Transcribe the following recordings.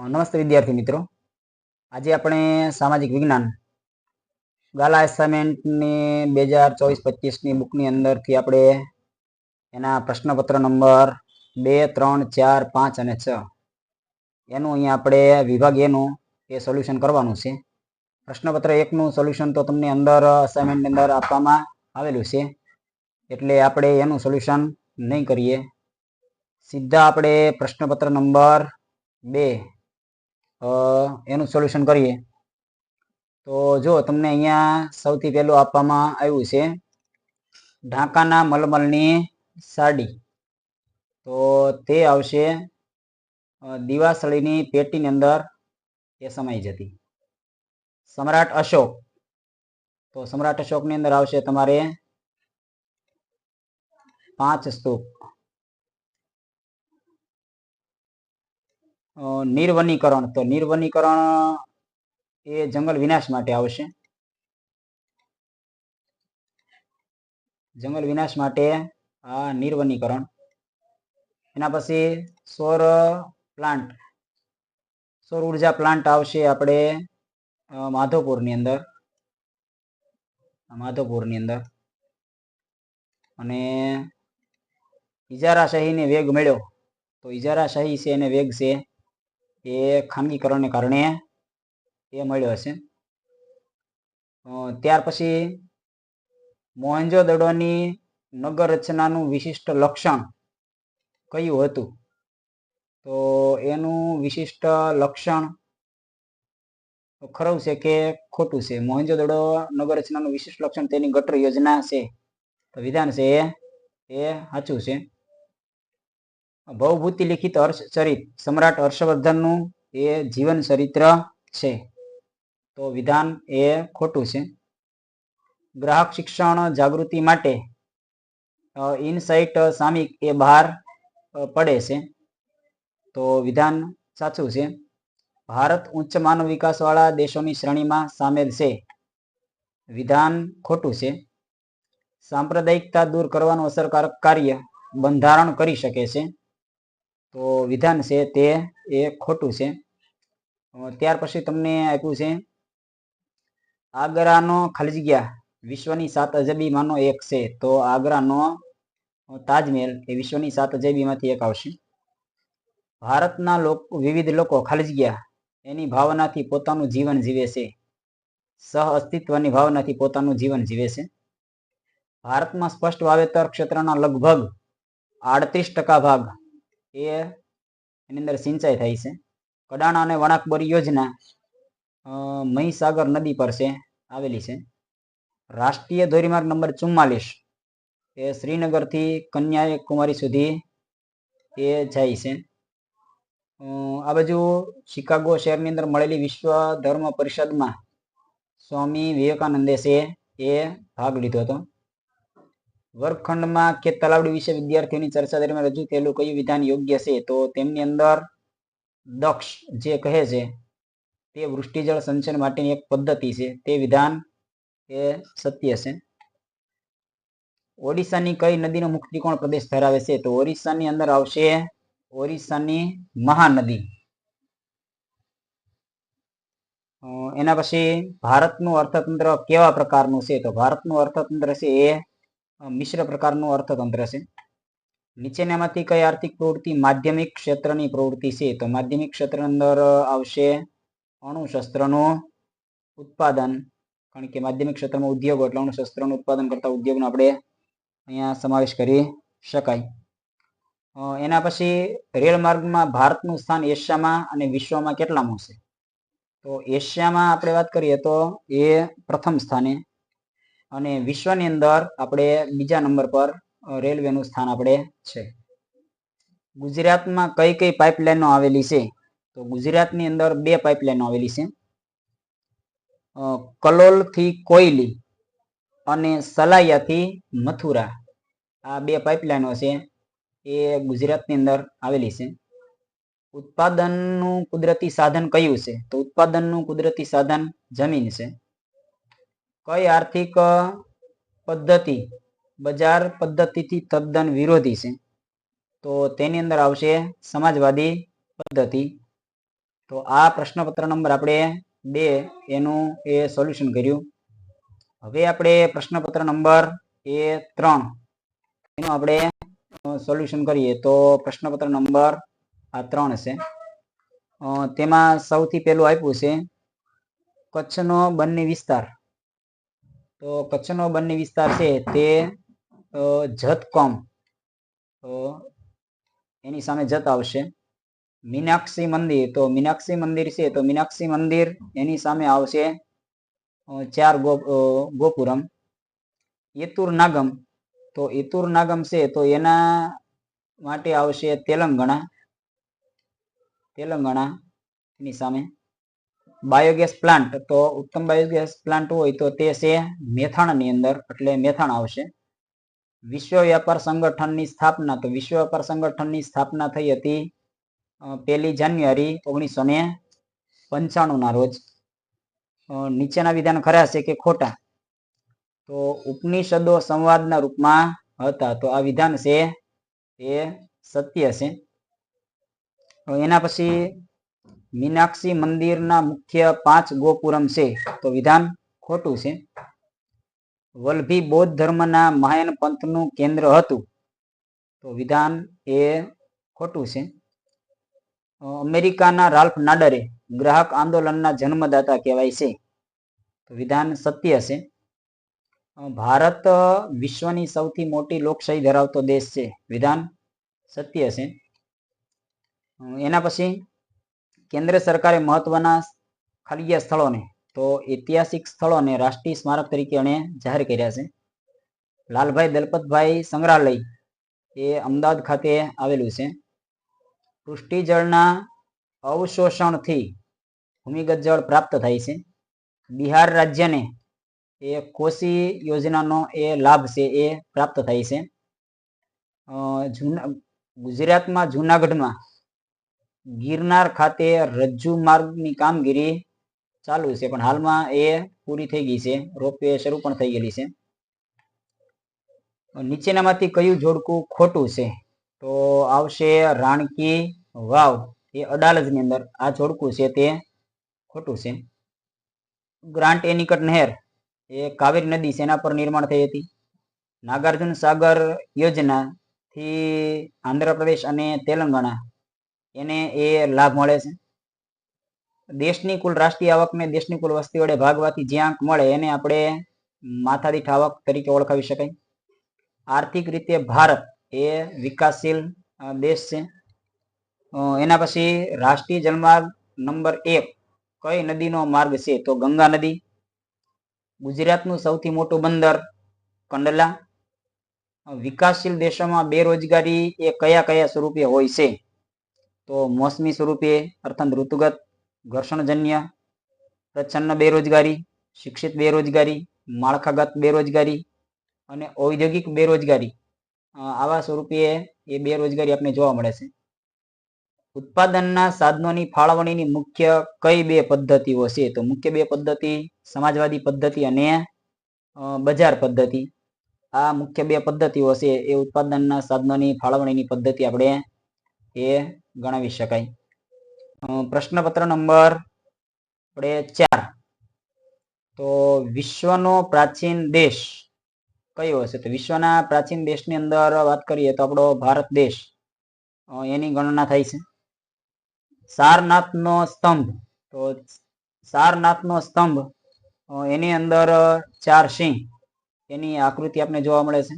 નમસ્તે વિદ્યાર્થી મિત્રો. આજે આપણે સામાજિક વિજ્ઞાન ગાલા એસાઇનમેન્ટની બે હજાર ચોવીસ પચીસની બુકની અંદરથી આપણે એના પ્રશ્નપત્ર નંબર બે, ત્રણ, ચાર, પાંચ અને છ એનું અહીંયા આપણે વિભાગ એનું એ સોલ્યુશન કરવાનું છે. પ્રશ્નપત્ર એકનું સોલ્યુશન તો તમને અંદર અસાઇનમેન્ટની અંદર આપવામાં આવેલું છે. એટલે આપણે એનું સોલ્યુશન નહીં કરીએ. સીધા આપણે પ્રશ્નપત્ર નંબર બે એનું સોલ્યુશન કરીએ. તો જો તમને અહીંયા સૌથી પહેલું આપવામાં આવ્યું છે, ઢાંકાના મલમલની સાડી. તો તે આવશે દીવાસળીની પેટીની અંદર એ સમાઈ જતી. સમ્રાટ અશોક. તો સમ્રાટ અશોકની અંદર આવશે તમારે પાંચ સ્તૂપ. નિર્વનીકરણ. તો નિર્વનીકરણ એ જંગલ વિનાશ માટે આવશે. જંગલ વિનાશ માટે આ નિર્વનીકરણ. એના પછી સૌર પ્લાન્ટ. સૌર ઊર્જા પ્લાન્ટ આવશે આપણે માધોપુરની અંદર. આ માધવપુરની અંદર. અને ઇજારાશાહીને વેગ મળ્યો તો ઇજારાશાહી છે એને વેગ છે. એ ખાનગીકરણને કારણે એ મળ્યો હશે. ત્યાર પછી મોહેન્જો દડોની નગર રચનાનું વિશિષ્ટ લક્ષણ કયું હતું? તો એનું વિશિષ્ટ લક્ષણ ખરું છે કે ખોટું છે? મોહેન્જો દડો નગર રચનાનું વિશિષ્ટ લક્ષણ તેની ગટર યોજના છે. તો વિધાન છે એ એ સાચું છે. ભવભૂતિ લિખિત હર્ષ ચરિત સમ્રાટ હર્ષવર્ધનનું એ જીવન ચરિત્ર છે. તો વિધાન એ ખોટું છે. ગ્રાહક શિક્ષણ જાગૃતિ માટે ઇનસાઇટ સામિક એ બહાર પડે છે. તો વિધાન સાચું છે. ભારત ઉચ્ચ માનવ વિકાસવાળા દેશોની શ્રેણીમાં સામેલ છે. વિધાન ખોટું છે. સાંપ્રદાયિકતા દૂર કરવાનું અસરકારક કાર્ય બંધારણ કરી શકે છે. તો વિધાન છે તે એ ખોટું છે. ત્યાર પછી તમને આપ્યું છે, આગ્રાનો ખાલી વિશ્વની સાત અજબીમાંનો એક છે. તો આગ્રાનો તાજમહેલ એ વિશ્વની સાત અજબીમાંથી એક આવશે. ભારતના લોકો, વિવિધ લોકો ખાલી એની ભાવનાથી પોતાનું જીવન જીવે છે. સહ અસ્તિત્વની ભાવનાથી પોતાનું જીવન જીવે છે. ભારતમાં સ્પષ્ટ વાવેતર ક્ષેત્રના લગભગ આડત્રીસ ટકા ભાગ એ એની અંદર સિંચાઈ થાય છે. કડાણા અને વણાકબરી યોજના મહીસાગર નદી પર છે, આવેલી છે. રાષ્ટ્રીય ધોરીમાર્ગ નંબર ચુમ્માલીસ, એ શ્રીનગરથી કન્યાકુમારી સુધી એ જાય છે. આ બાજુ શિકાગો શહેરની અંદર મળેલી વિશ્વ ધર્મ પરિષદમાં સ્વામી વિવેકાનંદે છે, એ ભાગ લીધો હતો. વર્ગખંડમાં કે તલાવડી વિશે વિદ્યાર્થીઓની ચર્ચા દરમિયાન રજૂ થયેલું કયું વિધાન યોગ્ય છે, તો તેમની અંદર દક્ષ જે કહે છે, તે વૃષ્ટિજળ સંચયન માટેની એક પદ્ધતિ છે. તે વિધાન એ સત્ય છે. ઓડિશાની કઈ નદીનો મુક્તિકોણ પ્રદેશ ધરાવે છે, તો ઓરિસ્સાની અંદર આવશે ઓરિસ્સાની મહાનદી. એના પછી ભારતનું અર્થતંત્ર કેવા પ્રકારનું છે, તો ભારતનું અર્થતંત્ર છે એ મિશ્ર પ્રકારનું અર્થતંત્ર છે. નીચેનામાંથી કઈ આર્થિક પ્રવૃત્તિ, માધ્યમિક ક્ષેત્રની પ્રવૃત્તિ છે, તો માધ્યમિક ક્ષેત્ર અંદર આવશે અણુશસ્ત્રનું ઉત્પાદન. કારણ કે માધ્યમિક ક્ષેત્રમાં ઉદ્યોગો એટલે અણુશસ્ત્રનું ઉત્પાદન કરતા ઉદ્યોગનો આપણે અહીંયા સમાવેશ કરી શકાય. એના પછી રેલ માર્ગમાં ભારતનું સ્થાન એશિયામાં અને વિશ્વમાં કેટલામું છે? તો એશિયામાં આપણે વાત કરીએ તો એ પ્રથમ સ્થાને અને વિશ્વની અંદર આપણે બીજા નંબર પર રેલવેનું સ્થાન આપણે છે. ગુજરાતમાં કઈ કઈ પાઇપલાઇનો આવેલી છે? તો ગુજરાતની અંદર બે પાઇપલાઇનો આવેલી છે. કલોલથી કોયલી અને સલાયાથી મથુરા. આ બે પાઇપલાઇનો છે, એ ગુજરાતની અંદર આવેલી છે. ઉત્પાદનનું કુદરતી સાધન કયું છે? તો ઉત્પાદનનું કુદરતી સાધન જમીન છે. કઈ આર્થિક પદ્ધતિ? બજાર પદ્ધતિથી તદ્દન વિરોધી છે. તો તેની અંદર આવશે સમાજવાદી પદ્ધતિ. તો આ પ્રશ્નપત્ર નંબર આપણે બે એનું એ સોલ્યુશન કર્યું. હવે આપણે પ્રશ્નપત્ર નંબર એ ત્રણ, એનું આપણે સોલ્યુશન કરીએ. તો પ્રશ્નપત્ર નંબર આ ત્રણ છે. તેમાં સૌથી પહેલું આપ્યું છે, કચ્છનો બંને વિસ્તાર. તો કચ્છનો બંને વિસ્તાર છે તે જત કોમ એની સામે જત આવશે. મીનાક્ષી મંદિર, તો મીનાક્ષી મંદિર છે, તો મીનાક્ષી મંદિર એની સામે આવશે ચાર ગોપુરમ. એતુર નાગમ, તો એતુર નાગમ છે, તો એના માટે આવશે તેલંગણા. તેલંગણા એની સામે. બાયોગેસ પ્લાન્ટ તો ઉત્તમ બાયોગેસ પ્લાન્ટ હોય તો તે છે મેથાણની અંદર, એટલે મેથાણ આવશે. વિશ્વ વ્યાપાર સંગઠનની સ્થાપના, તો વિશ્વ વ્યાપાર સંગઠનની સ્થાપના થઈ હતી પહેલી જાન્યુઆરી ઓગણીસો ને પંચાણુંના રોજ. નીચેના વિધાન ખરા છે કે ખોટા? તો ઉપનિષદો સંવાદના રૂપમાં હતા, તો આ વિધાન છે એ સત્ય છે. એના પછી મીનાક્ષી મંદિરના મુખ્ય પાંચ ગોપુરમ છે. તો વિધાન ખોટું છે. વલ્લભી બૌદ્ધ ધર્મના મહાયન પંથનું કેન્દ્ર હતું. તો વિધાન એ ખોટું છે. અમેરિકાના રાલ્ફ નાડરે ગ્રાહક આંદોલનના જન્મદાતા કહેવાય છે. તો વિધાન સત્ય છે. ભારત વિશ્વની સૌથી મોટી લોકશાહી ધરાવતો દેશ છે. વિધાન સત્ય છે. એના પછી કેન્દ્ર સરકારે મહત્વના ખાલીયા સ્થળોને, તો ઐતિહાસિક સ્થળોને રાષ્ટ્રીય સ્મારક તરીકે એણે જાહેર કર્યા છે. લાલભાઈ દલપતભાઈ સંગ્રહાલય એ અમદાવાદ ખાતે આવેલું છે. પૃષ્ટિ જળના અવશોષણથી ભૂમિગત જળ પ્રાપ્ત થાય છે. બિહાર રાજ્યને એ કોશી યોજનાનો એ લાભ છે એ પ્રાપ્ત થાય છે. જૂના ગુજરાતમાં જુનાગઢમાં ગિરનાર ખાતે રજ્જુ માર્ગની કામગીરી ચાલુ છે, પણ હાલમાં એ પૂરી થઈ ગઈ છે, રોપવે શરૂ પણ થઈ ગયેલી છે. નીચેનામાંથી કયું જોડકું ખોટું છે? તો આવશે રાણકી વાવ, એ અડાલજની અંદર આ જોડકું છે તે ખોટું છે. ગ્રાન્ટ એનિકટ નહેર, એ કાવેરી નદી છે, એના પર નિર્માણ થઈ હતી. નાગાર્જુન સાગર યોજના થી આંધ્રપ્રદેશ અને તેલંગાણા એને એ લાભ મળે છે. દેશની કુલ રાષ્ટ્રીય આવકને દેશની કુલ વસ્તી વડે ભાગવાથી જે આંક મળે એને આપણે માથાદીઠ આવક તરીકે ઓળખાવી શકાય. આર્થિક રીતે ભારત એ વિકાસશીલ દેશ છે. એના પછી રાષ્ટ્રીય જલમાર્ગ નંબર એક કઈ નદીનો માર્ગ છે? તો ગંગા નદી, ગુજરાતનું સૌથી મોટું બંદર કંડલા, વિકાસશીલ દેશોમાં બેરોજગારી એ કયા કયા સ્વરૂપે હોય છે? તો મોસમી સ્વરૂપે અર્થાત ઋતુગત, ઘર્ષણજન્ય, પ્રચ્છન્ન બેરોજગારી, શિક્ષિત બેરોજગારી, માળખાગત બેરોજગારી અને ઔદ્યોગિક બેરોજગારી. આવા સ્વરૂપે એ બેરોજગારી આપણે જોવા મળે છે. ઉત્પાદનના સાધનોની ફાળવણીની મુખ્ય કઈ બે પદ્ધતિઓ છે? તો મુખ્ય બે પદ્ધતિ સમાજવાદી પદ્ધતિ અને બજાર પદ્ધતિ. આ મુખ્ય બે પદ્ધતિઓ છે એ ઉત્પાદનના સાધનોની ફાળવણીની પદ્ધતિ આપણે એ ગણાવી શકાય. પ્રશ્નપત્ર નંબર આપણે ચાર. તો વિશ્વનો પ્રાચીન દેશ કયો હશે? તો વિશ્વના પ્રાચીન દેશની અંદર વાત કરીએ તો આપણો ભારત દેશ એની ગણના થાય છે. સારનાથનો સ્તંભ, તો સારનાથનો સ્તંભ એની અંદર ચાર સિંહ, એની આકૃતિ આપણે જોવા મળે છે.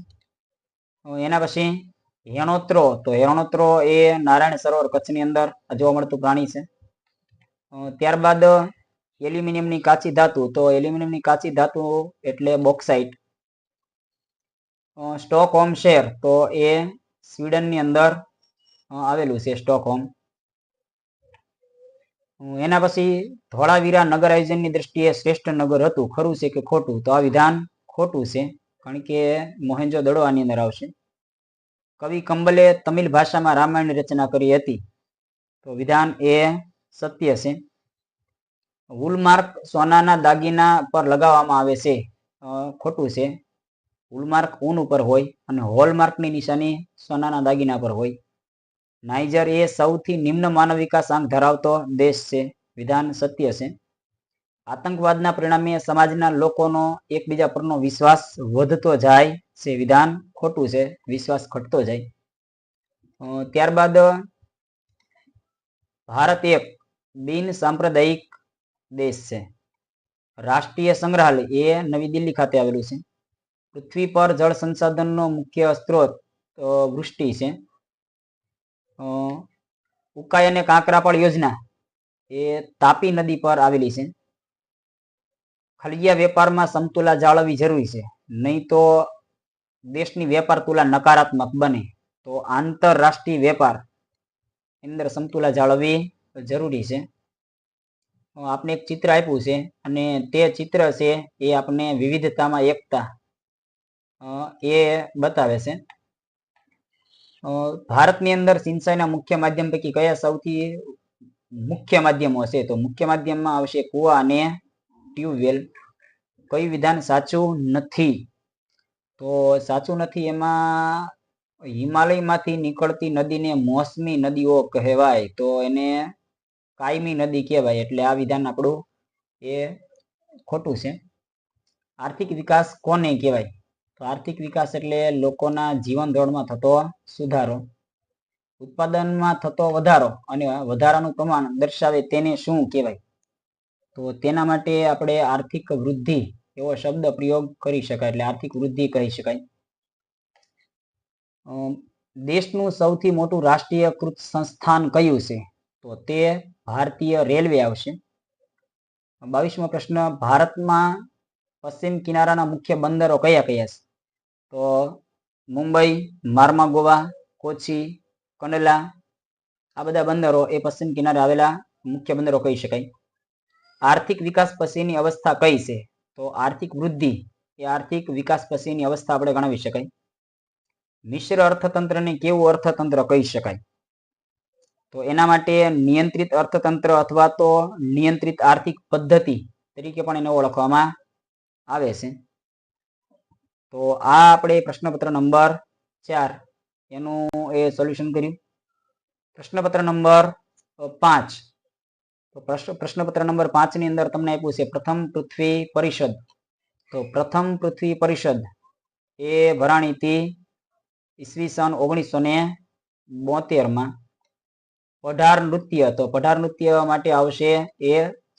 એના પછી હેણોત્રો તો હેણોત્રો એ નારાયણ સરોવર કચ્છની અંદર જોવા મળતું પ્રાણી છે. ત્યારબાદ એલ્યુમિનિયમની કાચી ધાતુ, તો એલ્યુમિનિયમની કાચી ધાતુ એટલે બોક્સાઇટ. સ્ટોકહોમ શેર, તો એ સ્વીડનની અંદર આવેલું છે સ્ટોકહોમ. હોમ એના પછી ધોળાવીરા નગર આયોજનની દ્રષ્ટિએ શ્રેષ્ઠ નગર હતું, ખરું છે કે ખોટું? તો આ વિધાન ખોટું છે, કારણ કે મોહેન્જો દડો આની અંદર આવશે. કવિ કંબલે તમિલ ભાષામાં રામાયણની રચના કરી હતી. તો વિધાન એ સત્ય છે. વુલમાર્ક સોનાના દાગીના પર લગાવવામાં આવે છે. ખોટું છે. વુલમાર્ક ઊન ઉપર હોય અને હોલમાર્કની નિશાની સોનાના દાગીના પર હોય. નાઇજર એ સૌથી નિમ્ન માનવ વિકાસ આંક ધરાવતો દેશ છે. વિધાન સત્ય છે. આતંકવાદના પરિણામે સમાજના લોકોનો એકબીજા પરનો વિશ્વાસ વધતો જાય છે વિધાન ખોટું છે, વિશ્વાસ ઘટતો જાય. ત્યારબાદ ભારત એક બિન સાંપ્રદાયિક દેશ છે. રાષ્ટ્રીય સંગ્રહાલય, એ નવી દિલ્હી ખાતે આવેલું છે. પૃથ્વી પર જળ સંસાધનનો મુખ્ય સ્ત્રોત વૃષ્ટિ છે. ઉકાઈ અને કાંકરાપાળ યોજના, એ તાપી નદી પર આવેલી છે. ખલિયા વેપારમાં સમતુલા જાળવવી જરૂરી છે. નહીં તો દેશની વેપાર તુલા નકારાત્મક બને, તો આંતરરાષ્ટ્રીય વેપાર અંદર સમતુલા જાળવવી જરૂરી છે. આપણે એક ચિત્ર આપ્યું છે અને તે ચિત્ર છે એ આપણને વિવિધતામાં એકતા એ બતાવે છે. ભારતની અંદર સિંચાઈના મુખ્ય માધ્યમ પૈકી કયા સૌથી મુખ્ય માધ્યમો છે? તો મુખ્ય માધ્યમમાં આવશે કુવા અને ટ્યુબવેલ. કયું વિધાન સાચું નથી? તો સાચું નથી એમાં હિમાલયમાંથી નીકળતી નદીને મોસમી નદીઓ કહેવાય તો એને કાયમી નદી કહેવાય એટલે આ વિધાન આપણું એ ખોટું છે. આર્થિક વિકાસ કોને કહેવાય? તો આર્થિક વિકાસ એટલે લોકોના જીવન ધોરણમાં થતો સુધારો, ઉત્પાદનમાં થતો વધારો અને વધારાનું પ્રમાણ દર્શાવે તેને શું કહેવાય? તો તેના માટે આપણે આર્થિક વૃદ્ધિ એવો શબ્દ પ્રયોગ કરી શકાય એટલે આર્થિક વૃદ્ધિ કહી શકાય. દેશનું સૌથી મોટું રાષ્ટ્રીયકૃત સંસ્થાન કયું છે? તો તે ભારતીય રેલવે આવશે. બાવીસમો પ્રશ્ન, ભારતમાં પશ્ચિમ કિનારાના મુખ્ય બંદરો કયા કયા છે? તો મુંબઈ માર્માગોવા કોચી, કંડલા, આ બધા બંદરો એ પશ્ચિમ કિનારે આવેલા મુખ્ય બંદરો કહી શકાય. આર્થિક વિકાસ પછીની અવસ્થા કઈ છે? તો આર્થિક વૃદ્ધિ એ આર્થિક વિકાસ પછીની અવસ્થા આપણે ગણાવી શકાય. મિશ્ર અર્થતંત્રને કેવું અર્થતંત્ર કહી શકાય? તો એના માટે નિયંત્રિત અર્થતંત્ર અથવા તો નિયંત્રિત આર્થિક પદ્ધતિ તરીકે પણ એને ઓળખવામાં આવે છે. તો આ આપણે પ્રશ્નપત્ર નંબર ચાર એનું એ સોલ્યુશન કર્યું. પ્રશ્નપત્ર નંબર પાંચ તો પ્રશ્ન, પ્રશ્નપત્ર નંબર પાંચની અંદર તમને આપ્યું છે, પ્રથમ પૃથ્વી પરિષદ. તો પ્રથમ પૃથ્વી પરિષદ એ ભરાણી હતી ઈસવીસન ઓગણીસો ને બોતેરમાં પઢાર નૃત્ય, તો પઢાર નૃત્ય માટે આવશે એ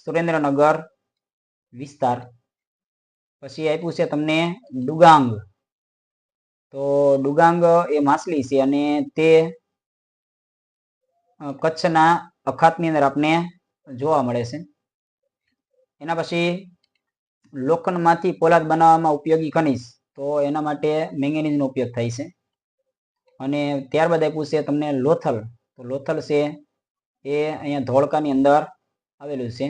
સુરેન્દ્રનગર વિસ્તાર. પછી આપ્યું છે તમને ડુગાંગ. તો ડુગાંગ એ માછલી છે અને તે કચ્છના અખાતની અંદર આપણે જોવા મળે છે. એના પછી લોખંડમાંથી પોલાદ બનાવવામાં ઉપયોગી ખનીજ તો એના માટે મેંગેનીઝનો ઉપયોગ થાય છે. અને ત્યારબાદ આપ્યું છે તમને લોથલ તો લોથલ છે એ અહીંયા ધોળકાની અંદર આવેલું છે.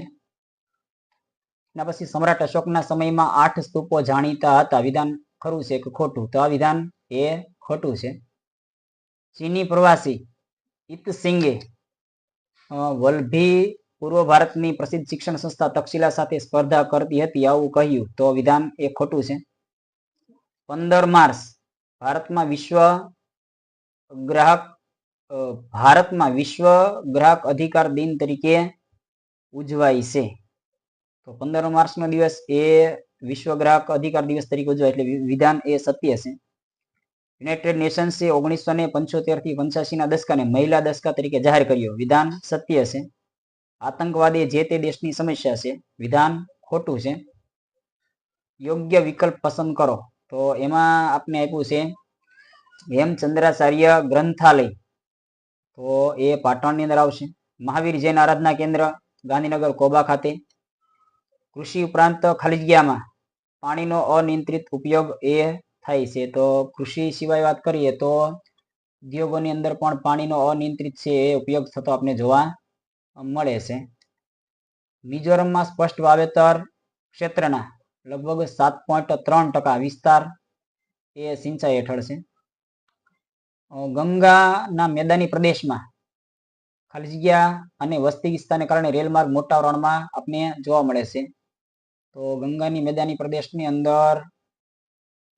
એના પછી સમ્રાટ અશોકના સમયમાં આઠ સ્તૂપો જાણીતા હતા. વિધાન ખરું છે કે ખોટું? તો આ વિધાન એ ખોટું છે. ચીની પ્રવાસી ઇત સિંગે અ, વલ્ભી પૂર્વ ભારતની પ્રસિદ્ધ શિક્ષણ સંસ્થા તક્ષશિલા સાથે સ્પર્ધા કરતી હતી, આવું કહ્યું. તો વિધાન એ ખોટું છે. પંદર માર્ચ, ભારતમાં વિશ્વ ગ્રાહક ભારતમાં વિશ્વ ગ્રાહક અધિકાર દિન તરીકે ઉજવાય છે. તો પંદર માર્ચનો દિવસ એ વિશ્વ ગ્રાહક અધિકાર દિવસ તરીકે ઉજવાય એટલે વિધાન એ સત્ય છે. યુનાઇટેડ નેશન્સે ઓગણીસો ને પંચોતેરથી પંચ્યાસી ના દશકાને મહિલા દશકા તરીકે જાહેર કર્યો. વિધાન સત્ય છે. આતંકવાદ એ જે તે દેશની સમસ્યા છે, વિધાન ખોટું છે, યોગ્ય વિકલ્પ પસંદ કરો. તો એમાં આપને આપ્યું છે, હેમચંદ્રાચાર્ય ગ્રંથાલય. તો એ પાટણની અંદર આવશે. મહાવીર જૈન આરાધના કેન્દ્ર, ગાંધીનગર કોબા ખાતે. કૃષિ ઉપરાંત ખાલીજગ્યામાં પાણીનો અનિયંત્રિત ઉપયોગ એ થાય છે. તો કૃષિ સિવાય વાત કરીએ તો ઉદ્યોગોની અંદર પણ પાણીનો અનિયંત્રિત છે, એ ઉપયોગ થતો આપણે જોવા મળે છે. મિઝોરમમાં સ્પષ્ટ વાવેતર ક્ષેત્રના લગભગ સાત પોઈન્ટ ત્રણ ટકા વિસ્તાર એ સિંચાઈ હેઠળ છે. ગંગાના મેદાની પ્રદેશમાં ખાલી જગ્યા અને વસ્તી વિસ્તારને કારણે રેલમાર્ગ મોટા પ્રમાણમાં આપણે જોવા મળે છે. તો ગંગાની મેદાની પ્રદેશની અંદર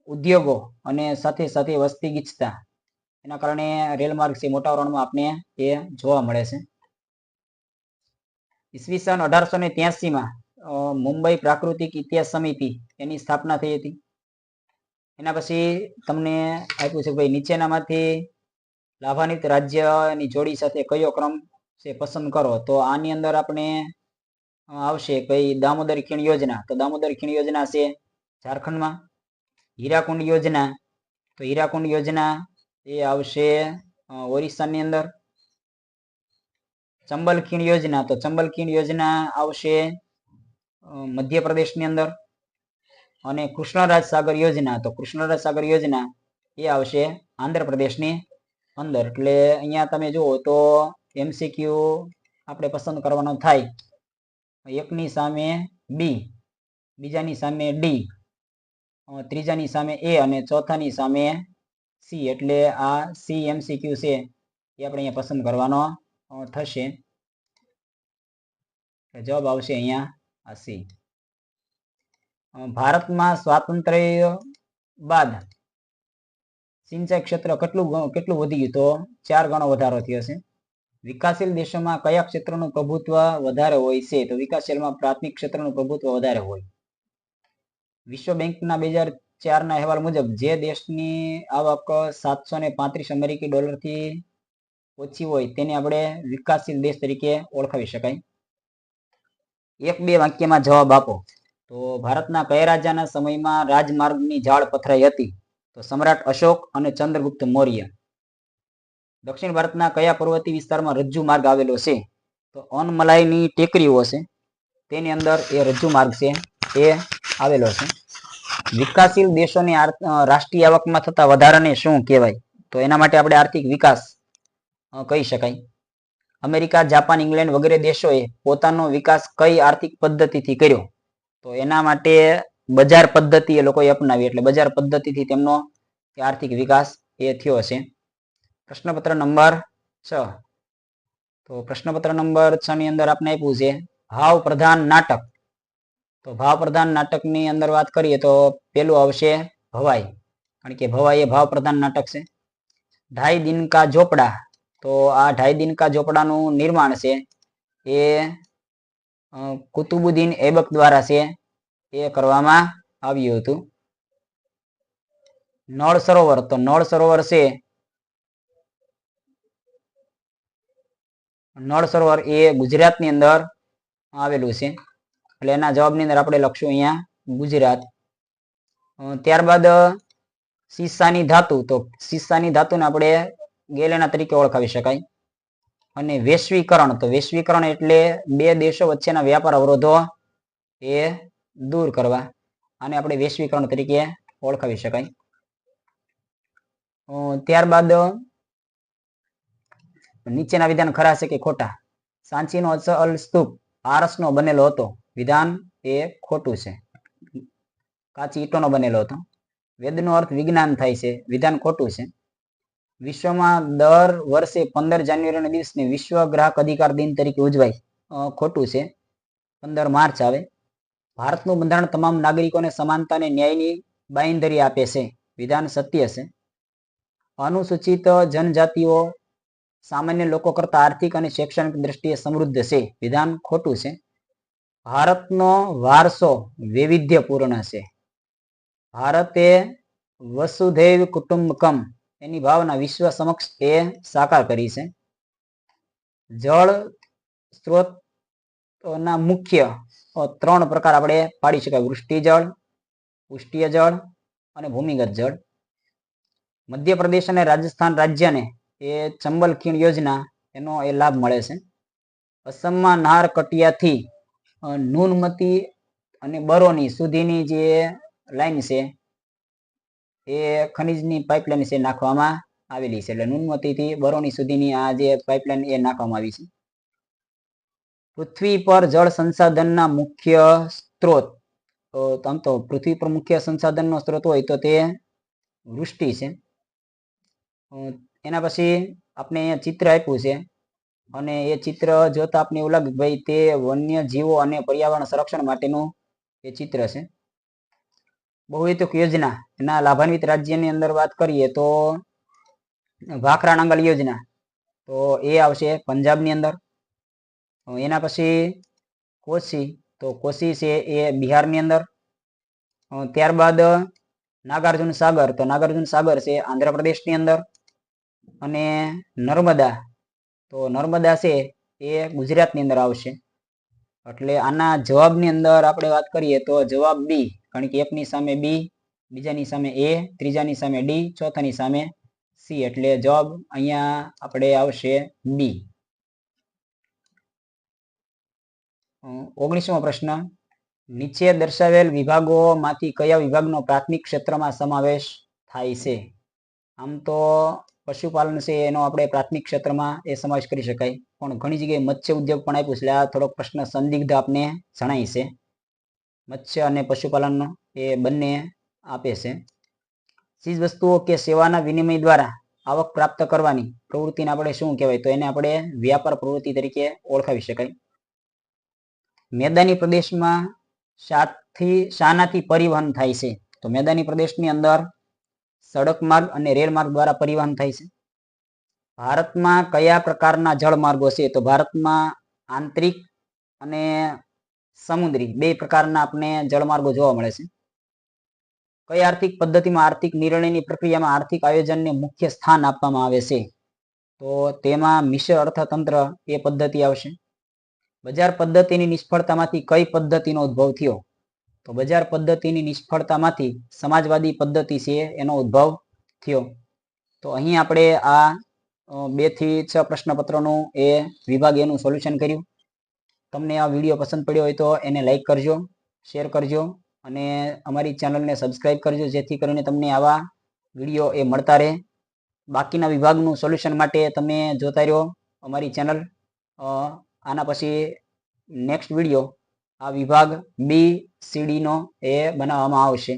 ઉદ્યોગો અને સાથે સાથે વસ્તી ગીચતા એના કારણે રેલ માર્ગ છે મોટા રણમાં આપને એ જોવા મળે છે. ઈસવીસન અઢારસો ને ત્યાસીમાં મુંબઈ પ્રાકૃતિક ઇતિહાસ સમિતિ એની સ્થાપના થઈ હતી. એના પછી તમને આપ્યું છે ભાઈ નીચેનામાંથી લાભાન્વિત રાજ્યની જોડી સાથે કયો ક્રમ છે પસંદ કરો? તો આની અંદર આપણે આવશે કઈ દામોદર ખીણ યોજના. તો દામોદર ખીણ યોજના છે ઝારખંડમાં. હીરાકુંડ યોજના. તો હીરાકુંડ યોજના એ આવશે ઓરિસ્સાની અંદર. ચંબલ ખીણ યોજના. તો ચંબલ ખીણ યોજના આવશે મધ્યપ્રદેશની અંદર અને કૃષ્ણરાજ સાગર યોજના. તો કૃષ્ણરાજ સાગર યોજના એ આવશે આંધ્રપ્રદેશની અંદર. એટલે અહીંયા તમે જુઓ તો એમસીક્યુ આપણે પસંદ કરવાનો થાય. એકની સામે બી, બીજાની સામે ડી ત્રીજાની સામે એ અને ચોથાની સામે સી. એટલે આ સી એમસીક્યુ છે એ આપણે અહીંયા પસંદ કરવાનો થશે. જવાબ આવશે અહીંયા સી ભારતમાં સ્વાતંત્ર્ય બાદ સિંચાઈ ક્ષેત્ર કેટલું કેટલું વધી ગયું? તો ચાર ગણો વધારો થયો છે. વિકાસશીલ દેશોમાં કયા ક્ષેત્રનું પ્રભુત્વ વધારે હોય છે? તો વિકાસશીલમાં પ્રાથમિક ક્ષેત્રનું પ્રભુત્વ વધારે હોય. વિશ્વ બેંકના બે હજાર ચારના અહેવાલ મુજબ, જે દેશની આવક સાતસો ને પાંત્રીસ અમેરિકી ડોલરથી ઓછી હોય તેને આપણે વિકાસશીલ દેશ તરીકે ઓળખાવી શકાય. એક બે વાક્યમાં જવાબ આપો. તો ભારતના કયા રાજાના સમયમાં રાજમાર્ગની જાળ પથરાઈ હતી? તો સમ્રાટ અશોક અને ચંદ્રગુપ્ત મૌર્ય. દક્ષિણ ભારતના કયા પર્વતીય વિસ્તારમાં રજ્જુ માર્ગ આવેલો છે? તો અનમલાઈની ટેકરીઓ છે તેની અંદર એ રજ્જુ માર્ગ છે. એ આવેલો છે. વિકાસશીલ દેશોની રાષ્ટ્રીય આવકમાં થતા વધારાને શું કહેવાય? તો એના માટે આપણે આર્થિક વિકાસ કહી શકાય. અમેરિકા, જાપાન, ઇંગ્લેન્ડ વગેરે દેશોએ પોતાનો વિકાસ કઈ આર્થિક પદ્ધતિથી કર્યો? તો એના માટે બજાર પદ્ધતિ એ લોકોએ અપનાવી, એટલે બજાર પદ્ધતિથી તેમનો આર્થિક વિકાસ એ થયો છે પ્રશ્નપત્ર નંબર છ. તો પ્રશ્નપત્ર નંબર છ ની અંદર આપને આપ્યું છે, ભાવ પ્રધાન નાટક. તો ભાવ પ્રધાન નાટકની અંદર વાત કરીએ તો પેલું આવશે ભવાઈ. કારણ કે ભવાઈ એ ભાવ પ્રધાન નાટક છે. ઢાઈ દિન કા ઝોપડા. તો આ ઢાઈ દિન કા ઝોપડાનું નિર્માણ છે. એ કુતુબુદ્દીન એબક દ્વારા છે. એ કરવામાં આવ્યું હતું. નળ સરોવર, તો નળ સરોવર છે. નળ સરોવર એ ગુજરાતની અંદર આવેલું છે. એટલે એના જવાબની અંદર આપણે લખશું અહીંયા, ગુજરાત. ત્યારબાદ સીસાની ધાતુ, તો સીસાની ધાતુને આપણે ગેલેના તરીકે ઓળખાવી શકાય. અને વૈશ્વિકરણ, તો વૈશ્વિકરણ એટલે બે દેશો વચ્ચેના વ્યાપાર અવરોધો એ દૂર કરવા આને આપણે વૈશ્વિકરણ તરીકે ઓળખાવી શકાય. ત્યારબાદ નીચેના વિધાન ખરા છે કે ખોટા? સાંચીનો અચલ સ્તૂપ આરસનો બનેલો હતો. વિધાન એ ખોટું છે. કાચી ઈંટોનો બનેલો હતો. વેદનો અર્થ વિજ્ઞાન થાય છે. વિધાન ખોટું છે. વિશ્વમાં દર વર્ષે પંદર જાન્યુઆરીના દિવસને વિશ્વ ગ્રાહક અધિકાર દિન તરીકે ઉજવાય. ખોટું છે. પંદર માર્ચ આવે. ભારતનું બંધારણ તમામ નાગરિકોને સમાનતા અને ન્યાયની બાંયધરી આપે છે. વિધાન સત્ય છે. અનુસૂચિત જનજાતિઓ સામાન્ય લોકો કરતા આર્થિક અને શૈક્ષણિક દ્રષ્ટિએ સમૃદ્ધ છે. વિધાન ખોટું છે. ભારતનો વારસો વૈવિધ્યપૂર્ણ છે. ભારતે વસુધૈવ કુટુંબકમ એની ભાવના વિશ્વ સમક્ષ એ સાકાર કરી છે. જળ સ્ત્રોતના મુખ્ય ત્રણ પ્રકાર આપણે પાડી શકાય. વૃષ્ટિ જળ, પુષ્ટિય જળ અને ભૂમિગત જળ. મધ્યપ્રદેશ અને રાજસ્થાન રાજ્યને એ ચંબલ ખીણ યોજના એનો એ લાભ મળે છે. અસમમાં નાર કટિયાથી નૂનમતી અને બરોની સુધીની જે લાઈન છે એ ખનીજની પાઇપલાઇન છે નાખવામાં આવેલી છે. એટલે નુનમતીથી બરોની સુધીની આ જે પાઇપલાઇન એ નાખવામાં આવી છે. પૃથ્વી પર જળ સંસાધનના મુખ્ય સ્ત્રોત આમ તો પૃથ્વી પર મુખ્ય સંસાધનનો સ્ત્રોત હોય તો તે વૃષ્ટિ છે. એના પછી આપણે અહીંયા ચિત્ર આપ્યું છે. અને એ ચિત્ર જોતા આપણે એવું લાગે ભાઈ તે વન્ય જીવો અને પર્યાવરણ સંરક્ષણ માટેનું એ ચિત્ર છે. બહુહેતુક યોજના. એના લાભાન્વિત રાજ્યની અંદર વાત કરીએ તો ભાખરા નાંગલ યોજના. તો એ આવશે પંજાબની અંદર. એના પછી કોશી. તો કોશી છે એ બિહારની અંદર. ત્યારબાદ નાગાર્જુન સાગર. તો નાગાર્જુન સાગર છે આંધ્રપ્રદેશની અંદર. અને નર્મદા. તો નર્મદા છે એ ગુજરાતની અંદર આવશે. એટલે આના જવાબની અંદર આપણે વાત કરીએ તો જવાબ બી. કારણ કે એકની સામે બી, બીજાની સામે એ, ત્રીજાની સામે ડી, ચોથાની સામે સી. એટલે જવાબ અહીંયા આપણે આવશે બી. ઓગણીસમો પ્રશ્ન. નીચે દર્શાવેલ વિભાગોમાંથી કયા વિભાગનો પ્રાથમિક ક્ષેત્રમાં સમાવેશ થાય છે? આમ તો પશુપાલન છે, એનો આપણે પ્રાથમિક ક્ષેત્રમાં એ સમાવેશ કરી શકાય. પણ ઘણી જગ્યાએ મત્સ્ય ઉદ્યોગ પણ આપ્યું છે આ થોડોક પ્રશ્ન સંદિગ્ધ આપને જણાય છે. મત્સ્ય અને પશુપાલનનો એ બંને આપે છે. ચીજ વસ્તુઓ કે સેવાના વિનિમય દ્વારા આવક પ્રાપ્ત કરવાની પ્રવૃત્તિને આપણે શું કહેવાય? તો એને આપણે વ્યાપાર પ્રવૃત્તિ તરીકે ઓળખાવી શકાય. મેદાની પ્રદેશમાં શાથી, શાનાથી પરિવહન થાય છે. તો મેદાની પ્રદેશની અંદર સડક માર્ગ અને રેલ માર્ગ દ્વારા પરિવહન થાય છે. ભારતમાં કયા પ્રકારના જળમાર્ગો છે? તો ભારતમાં આંતરિક અને સમુદ્રી, બે પ્રકારના આપણે જળમાર્ગો જોવા મળે છે. કઈ આર્થિક પદ્ધતિમાં આર્થિક નિર્ણયની પ્રક્રિયામાં આર્થિક આયોજનને મુખ્ય સ્થાન આપવામાં આવે છે? તો તેમાં મિશ્ર અર્થતંત્ર એ પદ્ધતિ આવશે. બજાર પદ્ધતિની નિષ્ફળતામાંથી કઈ પદ્ધતિનો ઉદ્ભવ થયો? તો બજાર પદ્ધતિની નિષ્ફળતામાંથી સમાજવાદી પદ્ધતિ છે, એનો ઉદ્ભવ થયો. તો અહીં આપણે આ બેથી છ પ્રશ્નપત્રોનું એ વિભાગ એનું સોલ્યુશન કર્યું. તમને આ વીડિયો પસંદ પડ્યો હોય તો એને લાઈક કરજો શેર કરજો અને અમારી ચેનલને સબસ્ક્રાઈબ કરજો જેથી કરીને તમને આવા વીડિયો એ મળતા રહે. બાકીના વિભાગનું સોલ્યુશન માટે તમે જોતા રહ્યો અમારી ચેનલ આના પછી નેક્સ્ટ વીડિયો, આ વિભાગ બી સીડીનો એ બનાવવામાં આવશે.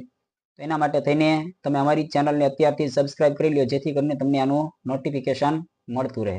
તો એના માટે થઈને તમે અમારી ચેનલને અત્યારથી સબસ્ક્રાઇબ કરી લો જેથી કરીને તમને આનું નોટિફિકેશન મળતું રહે.